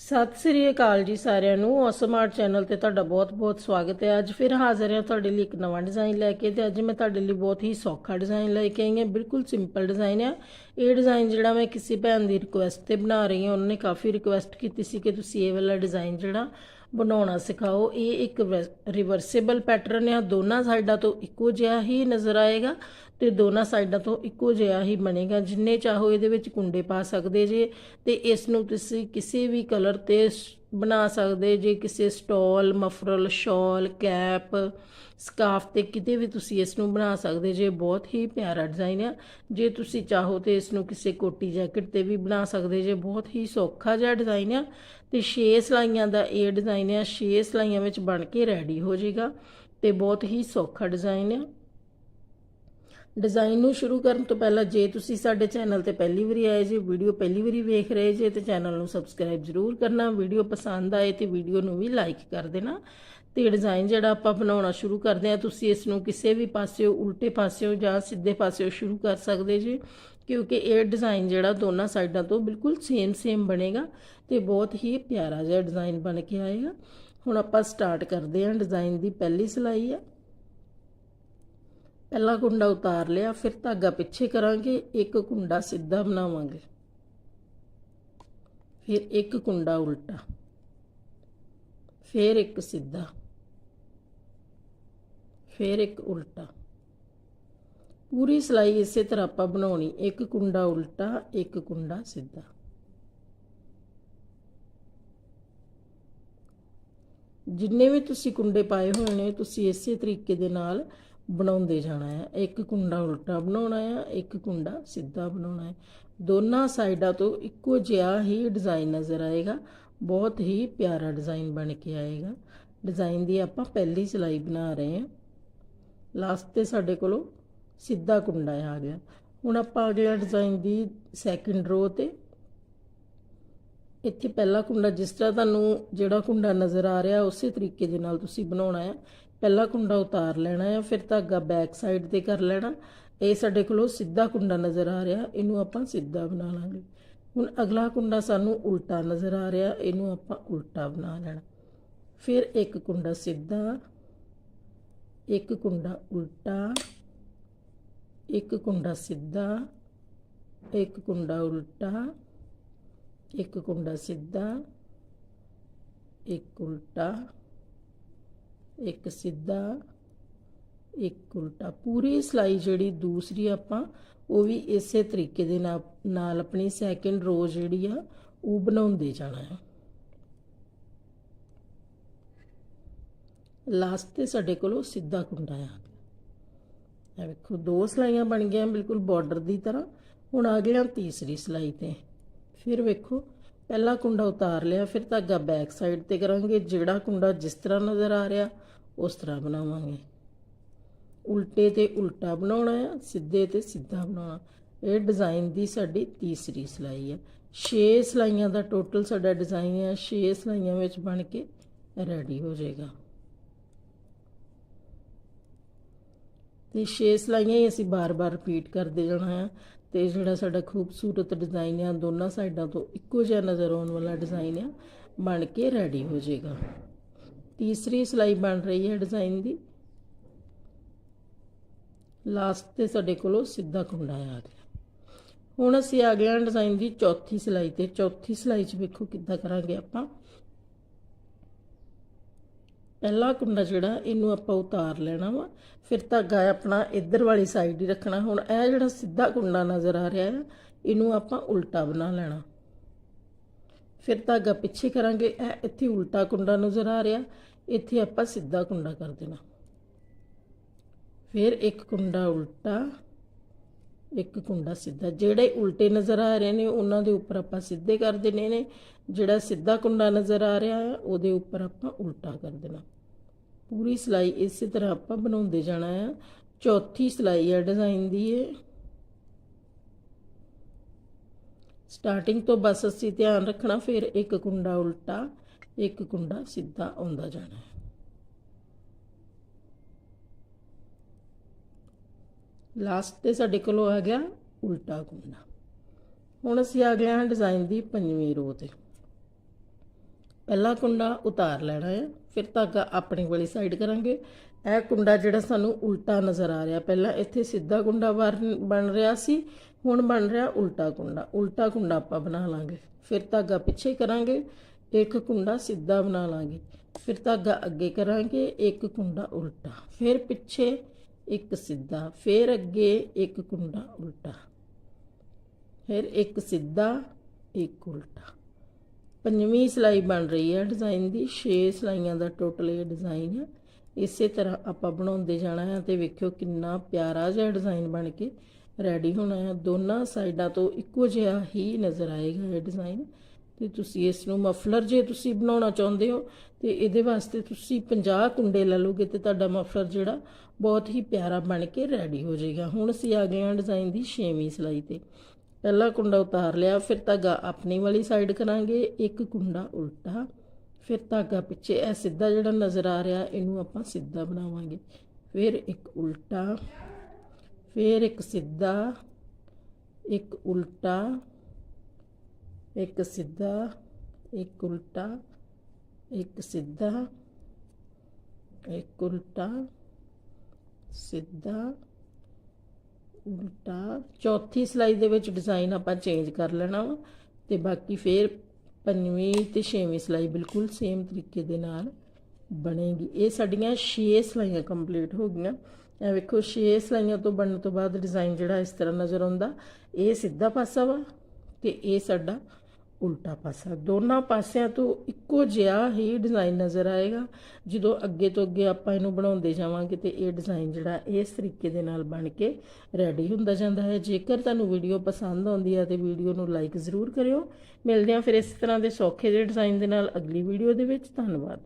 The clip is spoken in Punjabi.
ਸਤਿ ਸ੍ਰੀ ਅਕਾਲ ਜੀ ਸਾਰਿਆਂ ਨੂੰ। ਔਸਮ ਆਰਟ ਚੈਨਲ ਤੇ ਤੁਹਾਡਾ ਬਹੁਤ-ਬਹੁਤ ਸਵਾਗਤ ਹੈ। ਅੱਜ ਫਿਰ ਹਾਜ਼ਰ ਹਾਂ ਤੁਹਾਡੇ ਲਈ ਇੱਕ ਨਵਾਂ ਡਿਜ਼ਾਈਨ ਲੈ ਕੇ ਤੇ ਅੱਜ ਮੈਂ ਤੁਹਾਡੇ ਲਈ ਬਹੁਤ ਹੀ ਸੌਖਾ ਡਿਜ਼ਾਈਨ ਲੈ ਕੇ ਆਈ ਹਾਂ। ਬਿਲਕੁਲ ਸਿੰਪਲ ਡਿਜ਼ਾਈਨ ਹੈ ਇਹ ਡਿਜ਼ਾਈਨ ਜਿਹੜਾ ਮੈਂ ਕਿਸੇ ਭੈਣ ਦੀ ਰਿਕੁਐਸਟ ਤੇ ਬਣਾ ਰਹੀ ਹਾਂ, ਉਹਨਾਂ ਨੇ ਕਾਫੀ ਰਿਕੁਐਸਟ ਕੀਤੀ ਸੀ ਕਿ ਤੁਸੀਂ ਇਹ ਵਾਲਾ ਡਿਜ਼ਾਈਨ ਜਿਹੜਾ ਬਣਾਉਣਾ ਸਿਖਾਓ। ਇਹ ਇੱਕ ਰਿਵਰਸੇਬਲ ਪੈਟਰਨ ਆ। ਦੋਨਾਂ ਸਾਈਡਾਂ ਤੋਂ ਇੱਕੋ ਜਿਹਾ ਹੀ ਨਜ਼ਰ ਆਏਗਾ ਤੇ ਦੋਨਾਂ ਸਾਈਡਾਂ ਤੋਂ ਇੱਕੋ ਜਿਹਾ ਹੀ ਬਣੇਗਾ। ਜਿੰਨੇ ਚਾਹੋ ਇਹਦੇ ਵਿੱਚ ਕੁੰਡੇ ਪਾ ਸਕਦੇ ਜੇ ਤੇ ਇਸ ਨੂੰ ਤੁਸੀਂ ਕਿਸੇ ਵੀ ਕਲਰ ਤੇ ਸ- ਬਣਾ ਸਕਦੇ, ਜੇ ਕਿਸੇ ਸਟਾਲ, ਮਫਰਲ, ਸ਼ਾਲ, ਕੈਪ ਸਕਾਫ ਤੇ ਕਿਤੇ ਵੀ ਤੁਸੀਂ ਇਸ ਨੂੰ ਬਣਾ ਸਕਦੇ, ਜੇ ਬਹੁਤ ਹੀ ਪਿਆਰਾ ਡਿਜ਼ਾਈਨ ਆ। ਜੇ ਤੁਸੀਂ ਚਾਹੋ ਤੇ ਇਸ ਨੂੰ ਕਿਸੇ ਕੋਟੀ ਜੈਕਟ ਤੇ ਵੀ ਬਣਾ ਸਕਦੇ, ਜੇ ਬਹੁਤ ਹੀ ਸੌਖਾ ਜਿਹਾ ਡਿਜ਼ਾਈਨ ਆ। ਤੇ 6 ਸਲਾਈਆਂ ਦਾ ਇਹ ਡਿਜ਼ਾਈਨ ਆ 6 ਸਲਾਈਆਂ ਵਿੱਚ ਬਣ ਕੇ ਰੈਡੀ ਹੋ ਜਾਏਗਾ ਤੇ ਬਹੁਤ ਹੀ ਸੌਖਾ ਡਿਜ਼ਾਈਨ ਆ। ਡਿਜ਼ਾਈਨ ਨੂੰ ਸ਼ੁਰੂ ਕਰਨ ਤੋਂ ਪਹਿਲਾਂ ਜੇ ਤੁਸੀਂ ਸਾਡੇ ਚੈਨਲ ਤੇ ਪਹਿਲੀ ਵਾਰੀ ਆਏ ਜੇ, ਵੀਡੀਓ ਪਹਿਲੀ ਵਾਰੀ ਵੇਖ ਰਹੇ ਜੇ, ਤੇ ਚੈਨਲ ਨੂੰ ਸਬਸਕ੍ਰਾਈਬ ਜ਼ਰੂਰ ਕਰਨਾ, ਵੀਡੀਓ ਪਸੰਦ ਆਏ ਤੇ ਵੀਡੀਓ ਨੂੰ ਵੀ ਲਾਈਕ ਕਰ ਦੇਣਾ। ਤੇ ਡਿਜ਼ਾਈਨ ਜਿਹੜਾ ਆਪਾਂ ਬਣਾਉਣਾ ਸ਼ੁਰੂ ਕਰਦੇ ਆ ਤੁਸੀਂ ਇਸ ਨੂੰ ਕਿਸੇ ਵੀ ਪਾਸਿਓਂ, ਉਲਟੇ ਪਾਸਿਓਂ ਜਾਂ ਸਿੱਧੇ ਪਾਸਿਓਂ ਸ਼ੁਰੂ ਕਰ ਸਕਦੇ ਜੀ, ਕਿਉਂਕਿ ਇਹ ਡਿਜ਼ਾਈਨ ਜਿਹੜਾ ਦੋਨਾਂ ਸਾਈਡਾਂ ਤੋਂ ਬਿਲਕੁਲ ਸੇਮ ਸੇਮ ਬਣੇਗਾ ਤੇ ਬਹੁਤ ਹੀ ਪਿਆਰਾ ਜਿਹਾ ਡਿਜ਼ਾਈਨ ਬਣ ਕੇ ਆਏਗਾ। ਹੁਣ ਆਪਾਂ ਸਟਾਰਟ ਕਰਦੇ ਹਾਂ, ਡਿਜ਼ਾਈਨ ਦੀ ਪਹਿਲੀ ਸਿਲਾਈ ਹੈ ਪਹਿਲਾ ਕੁੰਡਾ ਉਤਾਰ ਲਿਆ, ਫਿਰ ਧਾਗਾ ਪਿੱਛੇ ਕਰਾਂਗੇ, ਇੱਕ ਕੁੰਡਾ ਸਿੱਧਾ ਬਣਾਵਾਂਗੇ। ਫਿਰ ਇੱਕ ਕੁੰਡਾ ਉਲਟਾ, ਫਿਰ ਇੱਕ ਸਿੱਧਾ, ਫਿਰ ਇੱਕ ਉਲਟਾ। ਪੂਰੀ ਸਿਲਾਈ ਇਸੇ ਤਰ੍ਹਾਂ ਆਪਾਂ ਬਣਾਉਣੀ, ਇੱਕ ਕੁੰਡਾ ਉਲਟਾ, ਇੱਕ ਕੁੰਡਾ ਸਿੱਧਾ। ਜਿੰਨੇ ਵੀ ਤੁਸੀਂ ਕੁੰਡੇ ਪਾਏ ਹੋਏ ਨੇ, ਤੁਸੀਂ ਇਸੇ ਤਰੀਕੇ ਦੇ ਨਾਲ ਬਣਾਉਂਦੇ ਜਾਣਾ ਹੈ। ਇੱਕ ਕੁੰਡਾ ਉਲਟਾ ਬਣਾਉਣਾ ਹੈ, ਇੱਕ ਕੁੰਡਾ ਸਿੱਧਾ ਬਣਾਉਣਾ ਹੈ। ਦੋਨਾਂ ਸਾਈਡਾਂ ਤੋਂ ਇੱਕੋ ਜਿਹਾ ਹੀ ਡਿਜ਼ਾਈਨ ਨਜ਼ਰ ਆਏਗਾ। ਬਹੁਤ ਹੀ ਪਿਆਰਾ ਡਿਜ਼ਾਈਨ ਬਣ ਕੇ ਆਏਗਾ। ਡਿਜ਼ਾਈਨ ਦੀ ਆਪਾਂ ਪਹਿਲੀ ਸਿਲਾਈ ਬਣਾ ਰਹੇ ਹਾਂ। ਲਾਸਟ ਤੇ ਸਾਡੇ ਕੋਲੋਂ ਸਿੱਧਾ ਕੁੰਡਾ ਆ ਗਿਆ। ਹੁਣ ਆਪਾਂ ਅਗਲੇ ਡਿਜ਼ਾਈਨ ਦੀ ਸੈਕਿੰਡ ਰੋ ਤੇ ਇੱਥੇ ਪਹਿਲਾ ਕੁੰਡਾ ਜਿਸ ਤਰ੍ਹਾਂ ਤੁਹਾਨੂੰ ਜਿਹੜਾ ਕੁੰਡਾ ਨਜ਼ਰ ਆ ਰਿਹਾ, ਉਸੇ ਤਰੀਕੇ ਦੇ ਨਾਲ ਤੁਸੀਂ ਬਣਾਉਣਾ ਹੈ। ਪਹਿਲਾ ਕੁੰਡਾ ਉਤਾਰ ਲੈਣਾ ਹੈ ਫਿਰ ਧਾਗਾ ਬੈਕ ਸਾਈਡ ਤੇ ਕਰ ਲੈਣਾ। ਇਹ ਸਾਡੇ ਕੋਲੋਂ ਸਿੱਧਾ ਕੁੰਡਾ ਨਜ਼ਰ ਆ ਰਿਹਾ, ਇਹਨੂੰ ਆਪਾਂ ਸਿੱਧਾ ਬਣਾ ਲਾਂਗੇ। ਹੁਣ ਅਗਲਾ ਕੁੰਡਾ ਸਾਨੂੰ ਉਲਟਾ ਨਜ਼ਰ ਆ ਰਿਹਾ, ਇਹਨੂੰ ਆਪਾਂ ਉਲਟਾ ਬਣਾ ਲੈਣਾ। ਫਿਰ ਇੱਕ ਕੁੰਡਾ ਸਿੱਧਾ, ਇੱਕ ਕੁੰਡਾ ਉਲਟਾ, ਇੱਕ ਕੁੰਡਾ ਸਿੱਧਾ, ਇੱਕ ਕੁੰਡਾ ਉਲਟਾ, ਇੱਕ ਕੁੰਡਾ ਸਿੱਧਾ, ਇੱਕ ਉਲਟਾ। ਇੱਕ ਸਿੱਧਾ, ਇੱਕ ਉਲਟਾ। ਪੂਰੀ ਸਲਾਈ ਜਿਹੜੀ ਦੂਸਰੀ ਆਪਾਂ, ਉਹ ਵੀ ਇਸੇ ਤਰੀਕੇ ਦੇ ਨਾਲ ਨਾਲ ਆਪਣੀ ਸੈਕਿੰਡ ਰੋ ਜਿਹੜੀ ਆ, ਉਹ ਬਣਾਉਂਦੇ ਜਾਣਾ ਹੈ। ਲਾਸਟ ਤੇ ਸਾਡੇ ਕੋਲੋਂ ਸਿੱਧਾ ਕੁੰਡਾ ਆ ਗਿਆ। ਇਹ ਵੇਖੋ, ਦੋ ਸਲਾਈਆਂ ਬਣ ਗਈਆਂ ਬਿਲਕੁਲ ਬਾਰਡਰ ਦੀ ਤਰ੍ਹਾਂ। ਹੁਣ ਆ ਗਿਆ ਤੀਸਰੀ ਸਲਾਈ ਤੇ। ਫਿਰ ਵੇਖੋ ਪਹਿਲਾ ਕੁੰਡਾ ਉਤਾਰ ਲਿਆ, ਫਿਰ ਧਾਗਾ ਬੈਕ ਸਾਈਡ ਤੇ ਕਰਾਂਗੇ। ਜਿਹੜਾ ਕੁੰਡਾ ਜਿਸ ਤਰ੍ਹਾਂ ਨਜ਼ਰ ਆ ਰਿਹਾ, ਉਸ ਤਰ੍ਹਾਂ ਬਣਾਵਾਂਗੇ। ਉਲਟੇ ਤੇ ਉਲਟਾ ਬਣਾਉਣਾ ਹੈ ਸਿੱਧੇ ਤੇ ਸਿੱਧਾ ਬਣਾਉਣਾ। ਇਹ ਡਿਜ਼ਾਈਨ ਦੀ ਸਾਡੀ ਤੀਸਰੀ ਸਿਲਾਈ ਹੈ 6 ਸਿਲਾਈਆਂ ਦਾ ਟੋਟਲ ਸਾਡਾ ਡਿਜ਼ਾਈਨ ਹੈ 6 ਸਿਲਾਈਆਂ ਵਿੱਚ ਬਣ ਕੇ ਰੈਡੀ ਹੋ ਜਾਏਗਾ। ਤੇ 6 ਸਿਲਾਈਆਂ ਹੀ ਅਸੀਂ ਬਾਰ-ਬਾਰ ਰਿਪੀਟ ਕਰਦੇ ਜਾਣਾ ਹੈ ਤੇ ਜਿਹੜਾ ਸਾਡਾ ਖੂਬਸੂਰਤ ਡਿਜ਼ਾਈਨ ਆ, ਦੋਨਾਂ ਸਾਈਡਾਂ ਤੋਂ ਇੱਕੋ ਜਿਹਾ ਨਜ਼ਰ ਆਉਣ ਵਾਲਾ ਡਿਜ਼ਾਈਨ ਆ, ਬਣ ਕੇ ਰੈਡੀ ਹੋ ਜਾਏਗਾ। ਤੀਸਰੀ ਸਿਲਾਈ ਬਣ ਰਹੀ ਹੈ ਡਿਜ਼ਾਈਨ ਦੀ। ਲਾਸਟ ਤੇ ਸਾਡੇ ਕੋਲੋਂ ਸਿੱਧਾ ਕੁੰਡਾ ਆ ਗਿਆ। ਹੁਣ ਅਸੀਂ ਆ ਗਏ ਹਾਂ ਡਿਜ਼ਾਈਨ ਦੀ ਚੌਥੀ ਸਿਲਾਈ ਤੇ, ਚੌਥੀ ਸਿਲਾਈ 'ਚ ਵੇਖੋ ਕਿੱਦਾਂ ਕਰਾਂਗੇ ਆਪਾਂ। ਪਹਿਲਾ ਕੁੰਡਾ ਜਿਹੜਾ, ਇਹਨੂੰ ਆਪਾਂ ਉਤਾਰ ਲੈਣਾ ਵਾ। ਫਿਰ ਧਾਗਾ ਆਪਣਾ ਇੱਧਰ ਵਾਲੀ ਸਾਈਡ ਹੀ ਰੱਖਣਾ। ਹੁਣ ਇਹ ਜਿਹੜਾ ਸਿੱਧਾ ਕੁੰਡਾ ਨਜ਼ਰ ਆ ਰਿਹਾ ਹੈ ਇਹਨੂੰ ਆਪਾਂ ਉਲਟਾ ਬਣਾ ਲੈਣਾ। ਫਿਰ ਧਾਗਾ ਪਿੱਛੇ ਕਰਾਂਗੇ। ਇਹ ਇੱਥੇ ਉਲਟਾ ਕੁੰਡਾ ਨਜ਼ਰ ਆ ਰਿਹਾ। ਇੱਥੇ ਆਪਾਂ ਸਿੱਧਾ ਕੁੰਡਾ ਕਰ ਦੇਣਾ। ਫਿਰ ਇੱਕ ਕੁੰਡਾ ਉਲਟਾ। ਇੱਕ ਕੁੰਡਾ ਸਿੱਧਾ। ਜਿਹੜੇ ਉਲਟੇ ਨਜ਼ਰ ਆ ਰਹੇ ਨੇ, ਉਹਨਾਂ ਦੇ ਉੱਪਰ ਆਪਾਂ ਸਿੱਧੇ ਕਰ ਦੇਣੇ ਨੇ। ਜਿਹੜਾ ਸਿੱਧਾ ਕੁੰਡਾ ਨਜ਼ਰ ਆ ਰਿਹਾ ਹੈ, ਉਹਦੇ ਉੱਪਰ ਆਪਾਂ ਉਲਟਾ ਕਰ ਦੇਣਾ। ਪੂਰੀ ਸਿਲਾਈ ਇਸੇ ਤਰ੍ਹਾਂ ਆਪਾਂ ਬਣਾਉਂਦੇ ਜਾਣਾ ਹੈ। ਚੌਥੀ ਸਿਲਾਈ ਹੈ ਡਿਜ਼ਾਈਨ ਦੀ ਇਹ। ਸਟਾਰਟਿੰਗ ਤੋਂ ਬਸ ਅਸੀਂ ਧਿਆਨ ਰੱਖਣਾ, ਫਿਰ ਇੱਕ ਕੁੰਡਾ ਉਲਟਾ, ਇੱਕ ਕੁੰਡਾ ਸਿੱਧਾ ਆਉਂਦਾ ਜਾਣਾ ਹੈ। ਲਾਸਟ ਤੇ ਸਾਡੇ ਕੋਲੋਂ ਆ ਗਿਆ ਉਲਟਾ ਕੁੰਡਾ ਹੁਣ ਅਸੀਂ ਆ ਗਏ ਹਾਂ ਡਿਜ਼ਾਈਨ ਦੀ ਪੰਜਵੀਂ ਰੋ ਤੇ। ਪਹਿਲਾ ਕੁੰਡਾ ਉਤਾਰ ਲੈਣਾ ਹੈ, ਫਿਰ ਧਾਗਾ ਆਪਣੀ ਵਾਲੀ ਸਾਈਡ ਕਰਾਂਗੇ। ਇਹ ਕੁੰਡਾ ਜਿਹੜਾ ਸਾਨੂੰ ਉਲਟਾ ਨਜ਼ਰ ਆ ਰਿਹਾ, ਪਹਿਲਾਂ ਇੱਥੇ ਸਿੱਧਾ ਕੁੰਡਾ ਬਣ ਬਣ ਰਿਹਾ ਸੀ, ਹੁਣ ਬਣ ਰਿਹਾ ਉਲਟਾ ਕੁੰਡਾ। ਉਲਟਾ ਕੁੰਡਾ ਆਪਾਂ ਬਣਾ ਲਾਂਗੇ, ਫਿਰ ਧਾਗਾ ਪਿੱਛੇ ਕਰਾਂਗੇ, ਇੱਕ ਕੁੰਡਾ ਸਿੱਧਾ ਬਣਾ ਲਾਂਗੇ, ਫਿਰ ਧਾਗਾ ਅੱਗੇ ਕਰਾਂਗੇ, ਇੱਕ ਕੁੰਡਾ ਉਲਟਾ। ਫਿਰ ਪਿੱਛੇ ਇੱਕ ਸਿੱਧਾ, ਫਿਰ ਅੱਗੇ ਇੱਕ ਕੁੰਡਾ ਉਲਟਾ। ਫਿਰ ਇੱਕ ਸਿੱਧਾ, ਇੱਕ ਉਲਟਾ। ਪੰਜਵੀਂ ਸਿਲਾਈ ਬਣ ਰਹੀ ਹੈ ਡਿਜ਼ਾਈਨ ਦੀ। 6 ਸਿਲਾਈਆਂ ਦਾ ਟੋਟਲ ਇਹ ਡਿਜ਼ਾਈਨ ਹੈ। ਇਸੇ ਤਰ੍ਹਾਂ ਆਪਾਂ ਬਣਾਉਂਦੇ ਜਾਣਾ ਹੈ ਤੇ ਵੇਖਿਓ ਕਿੰਨਾ ਪਿਆਰਾ ਜਿਹਾ ਡਿਜ਼ਾਈਨ ਬਣ ਕੇ ਰੈਡੀ ਹੋਣਾ ਹੈ। ਦੋਨਾਂ ਸਾਈਡਾਂ ਤੋਂ ਇੱਕੋ ਜਿਹਾ ਹੀ ਨਜ਼ਰ ਆਏਗਾ ਇਹ ਡਿਜ਼ਾਈਨ। ਤੇ ਤੁਸੀਂ ਇਸ ਨੂੰ ਮਫਲਰ ਜੇ ਤੁਸੀਂ ਬਣਾਉਣਾ ਚਾਹੁੰਦੇ ਹੋ, ਤੇ ਇਹਦੇ ਵਾਸਤੇ ਤੁਸੀਂ 50 ਕੁੰਡੇ ਲੈ ਲਓਗੇ ਤੇ ਤੁਹਾਡਾ ਮਫਲਰ ਜਿਹੜਾ ਬਹੁਤ ਹੀ ਪਿਆਰਾ ਬਣ ਕੇ ਰੈਡੀ ਹੋ ਜਾਏਗਾ। ਹੁਣ ਅਸੀਂ ਆ ਗਏ ਹਾਂ ਡਿਜ਼ਾਈਨ ਦੀ 6ਵੀਂ ਸਿਲਾਈ ਤੇ। ਪਹਿਲਾ ਕੁੰਡਾ ਉਤਾਰ ਲਿਆ, ਫਿਰ ਧਾਗਾ ਆਪਣੀ ਵਾਲੀ ਸਾਈਡ ਕਰਾਂਗੇ, ਇੱਕ ਕੁੰਡਾ ਉਲਟਾ, ਫਿਰ ਧਾਗਾ ਪਿੱਛੇ ਇਹ ਸਿੱਧਾ ਜਿਹੜਾ ਨਜ਼ਰ ਆ ਰਿਹਾ, ਇਹਨੂੰ ਆਪਾਂ ਸਿੱਧਾ ਬਣਾਵਾਂਗੇ। ਫਿਰ ਇੱਕ ਉਲਟਾ, ਫਿਰ ਇੱਕ ਸਿੱਧਾ, ਇੱਕ ਉਲਟਾ ਇੱਕ ਸਿੱਧਾ, ਇੱਕ ਉਲਟਾ, ਇੱਕ ਸਿੱਧਾ, ਇੱਕ ਉਲਟਾ, ਸਿੱਧਾ, ਉਲਟਾ। ਚੌਥੀ ਸਲਾਈ ਦੇ ਵਿੱਚ ਡਿਜ਼ਾਈਨ ਆਪਾਂ ਚੇਂਜ ਕਰ ਲੈਣਾ ਵਾ ਤੇ ਬਾਕੀ ਫੇਰ ਪੰਜਵੀਂ ਤੇ ਛੇਵੀਂ ਸਲਾਈ ਬਿਲਕੁਲ ਸੇਮ ਤਰੀਕੇ ਦੇ ਨਾਲ ਬਣੇਗੀ। ਇਹ ਸਾਡੀਆਂ 6 ਸਲਾਈਆਂ ਕੰਪਲੀਟ ਹੋ ਗਈਆਂ। ਇਹ ਵੇਖੋ 6 ਸਲਾਈਆਂ ਤੋਂ ਬਣਨ ਤੋਂ ਬਾਅਦ ਡਿਜ਼ਾਈਨ ਜਿਹੜਾ ਇਸ ਤਰ੍ਹਾਂ ਨਜ਼ਰ ਆਉਂਦਾ। ਇਹ ਸਿੱਧਾ ਪਾਸਾ ਵਾ ਤੇ ਇਹ ਸਾਡਾ ਉਲਟਾ ਪਾਸਾ। ਦੋਨਾਂ ਪਾਸਿਆਂ ਤੋਂ ਇੱਕੋ ਜਿਹਾ ਹੀ ਡਿਜ਼ਾਈਨ ਨਜ਼ਰ ਆਏਗਾ। ਜਦੋਂ ਅੱਗੇ ਤੋਂ ਅੱਗੇ ਆਪਾਂ ਇਹਨੂੰ ਬਣਾਉਂਦੇ ਜਾਵਾਂਗੇ ਤੇ ਇਹ ਡਿਜ਼ਾਈਨ ਜਿਹੜਾ ਇਸ ਤਰੀਕੇ ਦੇ ਨਾਲ ਬਣ ਕੇ ਰੈਡੀ ਹੁੰਦਾ ਜਾਂਦਾ ਹੈ। ਜੇਕਰ ਤੁਹਾਨੂੰ ਵੀਡੀਓ ਪਸੰਦ ਆਉਂਦੀ ਹੈ ਤੇ ਵੀਡੀਓ ਨੂੰ ਲਾਈਕ ਜ਼ਰੂਰ ਕਰਿਓ। ਮਿਲਦੇ ਹਾਂ ਫਿਰ ਇਸ ਤਰ੍ਹਾਂ ਦੇ ਸੌਖੇ ਜਿਹੇ ਡਿਜ਼ਾਈਨ ਦੇ ਨਾਲ ਅਗਲੀ ਵੀਡੀਓ ਦੇ ਵਿੱਚ। ਧੰਨਵਾਦ।